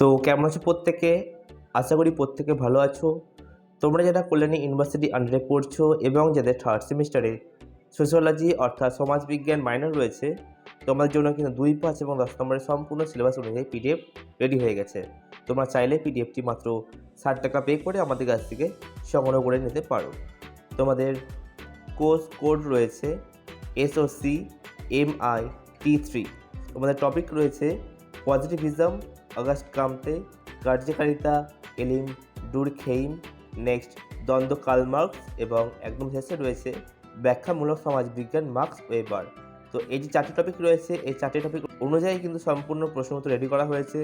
তো কেমন আছো প্রত্যেকে? আশা করি প্রত্যেকে ভালো আছো। তোমরা যারা কল্যাণী ইউনিভার্সিটি আন্ডারে পড়ছো এবং যাদের থার্ড সেমিস্টারে সোশ্যোলজি অর্থাৎ সমাজবিজ্ঞান মাইনর রয়েছে, তোমাদের জন্য কিন্তু দুই পাঁচ এবং দশ নম্বরের সম্পূর্ণ সিলেবাস অনুযায়ী পিডিএফ রেডি হয়ে গেছে। তোমরা চাইলে পিডিএফটি মাত্র ষাট টাকা পে করে আমাদের কাছ থেকে সংগ্রহ করে নিতে পারো। তোমাদের কোর্স কোড রয়েছে SOC M I T three তোমাদের টপিক রয়েছে পজিটিভিজম অগাস্ট কামতে কার্যকারিতা এলিম ডুরখেইম নেক্সট দ্বন্দ্ব কালমার্কস এবং একদম শেষে রয়েছে ব্যাখ্যামূলক সমাজবিজ্ঞান মার্কস ওয়েবার তো এই যে চারটি টপিক রয়েছে, এই চারটি টপিক অনুযায়ী কিন্তু সম্পূর্ণ প্রশ্ন প্রশ্নপত্র রেডি করা হয়েছে।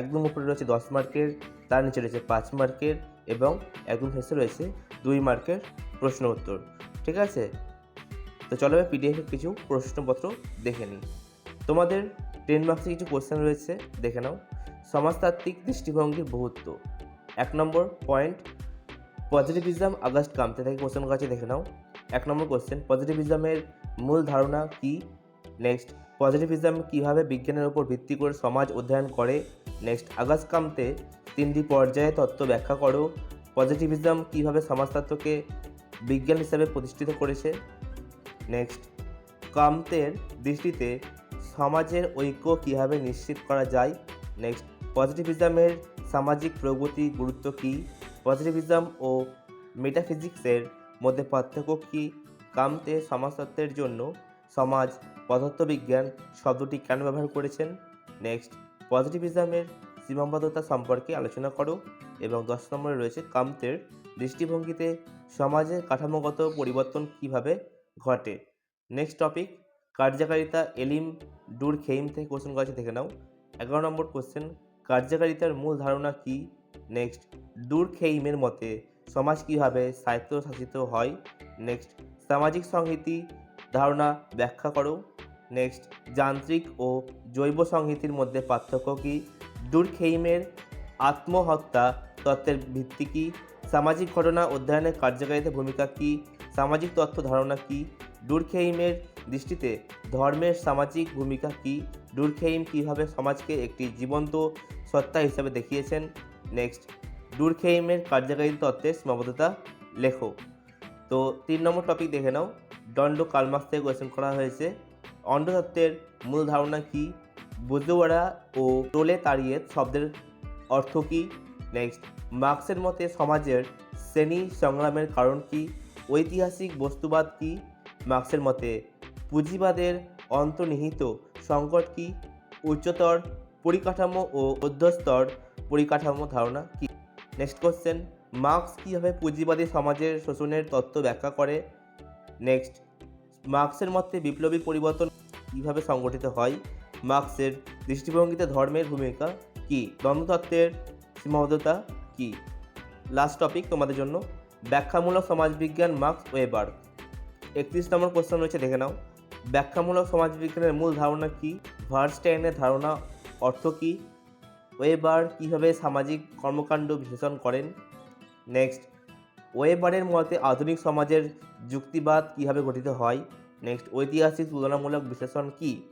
একদম উপরে রয়েছে দশ মার্কের, তার নিচে রয়েছে পাঁচ মার্কের এবং একদম শেষে রয়েছে দুই মার্কের প্রশ্ন উত্তর। ঠিক আছে? তো চলো আমি পিডিএফের কিছু প্রশ্নপত্র দেখে নিই। তোমাদের টেন মার্কসে কিছু কোশ্চেন রয়েছে, দেখে নাও। সমাজতাত্ত্বিক দৃষ্টিভঙ্গির বহুত্ব। এক নম্বর পয়েন্ট পজিটিভিজম আগস্ট কামতে থেকে কোশ্চেন কাছে দেখে নাও। এক নম্বর কোশ্চেন পজিটিভিজমের মূল ধারণা কি? নেক্সট পজিটিভিজম কীভাবে বিজ্ঞানের উপর ভিত্তি করে সমাজ অধ্যয়ন করে? নেক্সট আগস্ট কামতে তিনটি পর্যায়ে তত্ত্ব ব্যাখ্যা করো। পজিটিভিজম কীভাবে সমাজতত্ত্বকে বিজ্ঞান হিসাবে প্রতিষ্ঠিত করেছে? নেক্সট কামতের দৃষ্টিতে সমাজের ঐক্য কীভাবে নিশ্চিত করা যায়? নেক্সট পজিটিভিজমের সামাজিক প্রগতি গুরুত্ব কী? পজিটিভিজম ও মেটাফিজিক্সের মধ্যে পার্থক্য কী? কামতে সমাজতত্ত্বের জন্য সমাজ পদার্থবিজ্ঞান শব্দটি কেন ব্যবহার করেছেন? নেক্সট পজিটিভিজমের সীমাবদ্ধতা সম্পর্কে আলোচনা করো এবং দশ নম্বরে রয়েছে কামতের দৃষ্টিভঙ্গিতে সমাজের কাঠামোগত পরিবর্তন কীভাবে ঘটে? নেক্সট টপিক কার্যকারিতা এলিম ডুর খেইম থেকে কোশ্চেন করেছে দেখে নাও। এগারো নম্বর কোশ্চেন কার্যকারিতার মূল ধারণা কি? নেক্সট ডুর খেইমের মতে সমাজ কীভাবে স্বায়ত্তশাসিত হয়? নেক্সট, সামাজিক সংহতি ধারণা ব্যাখ্যা করো। নেক্সট, যান্ত্রিক ও জৈব সংহিতির মধ্যে পার্থক্য কী? ডুরখেইমের আত্মহত্যা তত্ত্বের ভিত্তি কী? সামাজিক ঘটনা অধ্যয়নের কার্যকারিতা ভূমিকা কী? সামাজিক তথ্য ধারণা কী? ডুরখেইমের দৃষ্টিতে ধর্মের সামাজিক ভূমিকা কী? ডুরখেইম কীভাবে সমাজকে একটি জীবন্ত সত্তা হিসাবে দেখিয়েছেন। নেক্সট ডুরখেইমের কার্যকারী তত্ত্বের সীমাবদ্ধতা লেখো। তো তিন নম্বর টপিক দেখে নাও। দণ্ড কালমাস থেকে কোয়েশ্চেন করা হয়েছে। অন্ডতত্ত্বের মূল ধারণা কী? বুজোয়ারা ও টোলে তাড়িয়ে শব্দের অর্থ কী? নেক্সট মার্ক্সের মতে সমাজের শ্রেণি সংগ্রামের কারণ কী? ঐতিহাসিক বস্তুবাদ কী? মার্ক্সের মতে পুঁজিবাদের অন্তর্নিহিত সংকট কী? উচ্চতর পরিকাঠামো ও অধ্যস্তর পরিকাঠামো ধারণা কী? নেক্সট কোশ্চেন মার্ক্স কীভাবে পুঁজিবাদী সমাজের শোষণের তত্ত্ব ব্যাখ্যা করে? নেক্সট মার্ক্সের মতে বিপ্লবী পরিবর্তন কীভাবে সংগঠিত হয়? মার্ক্সের দৃষ্টিভঙ্গিতে ধর্মের ভূমিকা কী? দ্বন্দ্বতত্ত্বের সীমাবদ্ধতা কি? লাস্ট টপিক তোমাদের জন্য, ব্যাখ্যামূলক সমাজবিজ্ঞান মার্ক্স ওয়েবার একত্রিশ নম্বর কোশ্চেন রয়েছে, দেখে নাও। ব্যাখ্যামূলক সমাজবিজ্ঞানের মূল ধারণা কী? ভার্স্টাইনের ধারণা অর্থ কী? ওয়েবার কীভাবে সামাজিক কর্মকাণ্ড বিশ্লেষণ করেন? নেক্সট, ওয়েবারের মতে আধুনিক সমাজের যুক্তিবাদ কীভাবে গঠিত হয়? নেক্সট, ঐতিহাসিক তুলনামূলক বিশ্লেষণ কী?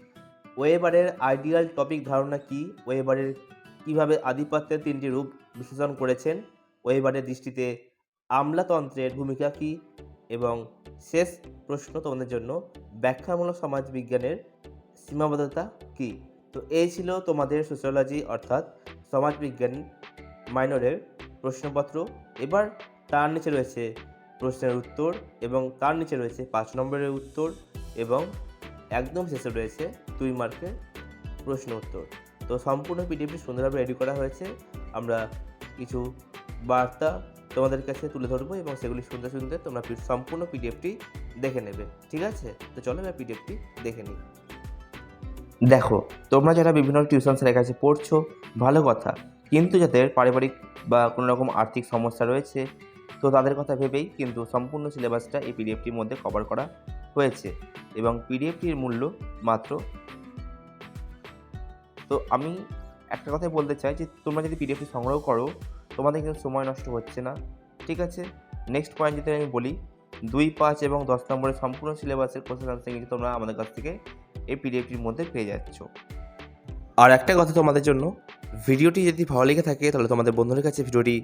ওয়েবারের আইডিয়াল টপিক ধারণা কী? ওয়েবারের কীভাবে আধিপত্যের তিনটি রূপ বিশ্লেষণ করেছেন? ওয়েবারের দৃষ্টিতে আমলাতন্ত্রের ভূমিকা কী? এবং শেষ প্রশ্ন তোমাদের জন্য ব্যাখ্যামূলক সমাজবিজ্ঞানের সীমাবদ্ধতা কী? তো এই ছিল তোমাদের সোশ্যোলজি অর্থাৎ সমাজবিজ্ঞান মাইনরের প্রশ্নপত্র। এবার তার নিচে রয়েছে প্রশ্নের উত্তর এবং তার নিচে রয়েছে পাঁচ নম্বরের উত্তর এবং একদম শেষে রয়েছে দুই মার্কের প্রশ্ন উত্তর। তো সম্পূর্ণ পিডিএফটি সুন্দরভাবে রেডি করা হয়েছে। আমরা কিছু বার্তা তোমাদের কাছে তুলে ধরবো এবং সেগুলি শুনতে শুনতে তোমরা সম্পূর্ণ পিডিএফটি দেখে নেবে। ঠিক আছে? তো চলো এবার পিডিএফটি দেখে নিই। দেখো, তোমরা যারা বিভিন্ন টিউশন স্যারের কাছে পড়ছো, ভালো কথা। কিন্তু যাদের পারিবারিক বা কোনো রকম আর্থিক সমস্যা রয়েছে, তো তাদের কথা ভেবেই কিন্তু সম্পূর্ণ সিলেবাসটা এই পিডিএফটির মধ্যে কভার করা হয়েছে। এবং পিডিএফটির মূল্য মাত্র তো আমি একটা কথাই বলতে চাই যে, তোমরা যদি পিডিএফটি সংগ্রহ করো, তোমাদের কিন্তু সময় নষ্ট হচ্ছে না, ঠিক আছে? নেক্সট পয়েন্ট যদি আমি বলি, দুই, পাঁচ এবং দশ নম্বরের সম্পূর্ণ সিলেবাসের কোশ্চেন আনসার কিন্তু তোমরা আমাদের কাছ থেকে এই পিডিএফটির মধ্যে পেয়ে যাচ্ছ। আর একটা কথা তোমাদের জন্য, ভিডিওটি যদি ভালো লেগে থাকে, তাহলে তোমাদের বন্ধুদের কাছে ভিডিওটি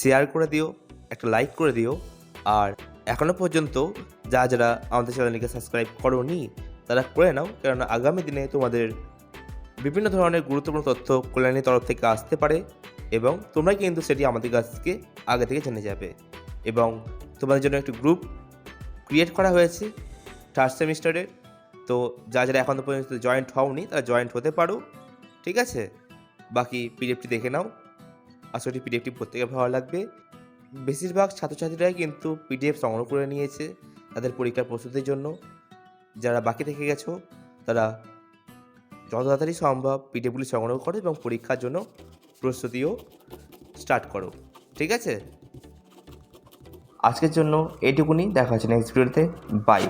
শেয়ার করে দিও, একটা লাইক করে দিও। আর এখনও পর্যন্ত যা যারা আমাদের চ্যানেলকে সাবস্ক্রাইব করোনি, তারা করে নাও, কেননা আগামী দিনে তোমাদের বিভিন্ন ধরনের গুরুত্বপূর্ণ তথ্য কল্যাণীর তরফ থেকে আসতে পারে এবং তোমরা কিন্তু সেটি আমাদের কাছ থেকে আগে থেকে জেনে যাবে। এবং তোমাদের জন্য একটি গ্রুপ ক্রিয়েট করা হয়েছে থার্ড সেমিস্টারের তো যা যারা এখন পর্যন্ত জয়েন্ট হওনি, তারা জয়েন্ট হতে পারো, ঠিক আছে? বাকি পিডিএফটি দেখে নাও। আসলে পিডিএফটি প্রত্যেকের ভালো লাগবে। বেশিরভাগ ছাত্রছাত্রীরাই কিন্তু পিডিএফ সংগ্রহ করে নিয়েছে তাদের পরীক্ষার প্রস্তুতির জন্য। যারা বাকি থেকে গেছো, তারা যত তাড়াতাড়ি সম্ভব পিডিএফগুলি সংগ্রহ করো এবং পরীক্ষার জন্য প্রস্তুতিও স্টার্ট করো, ঠিক আছে? আজকের জন্য এইটুকুনি। দেখা হচ্ছে নেক্সট ভিডিওতে বাই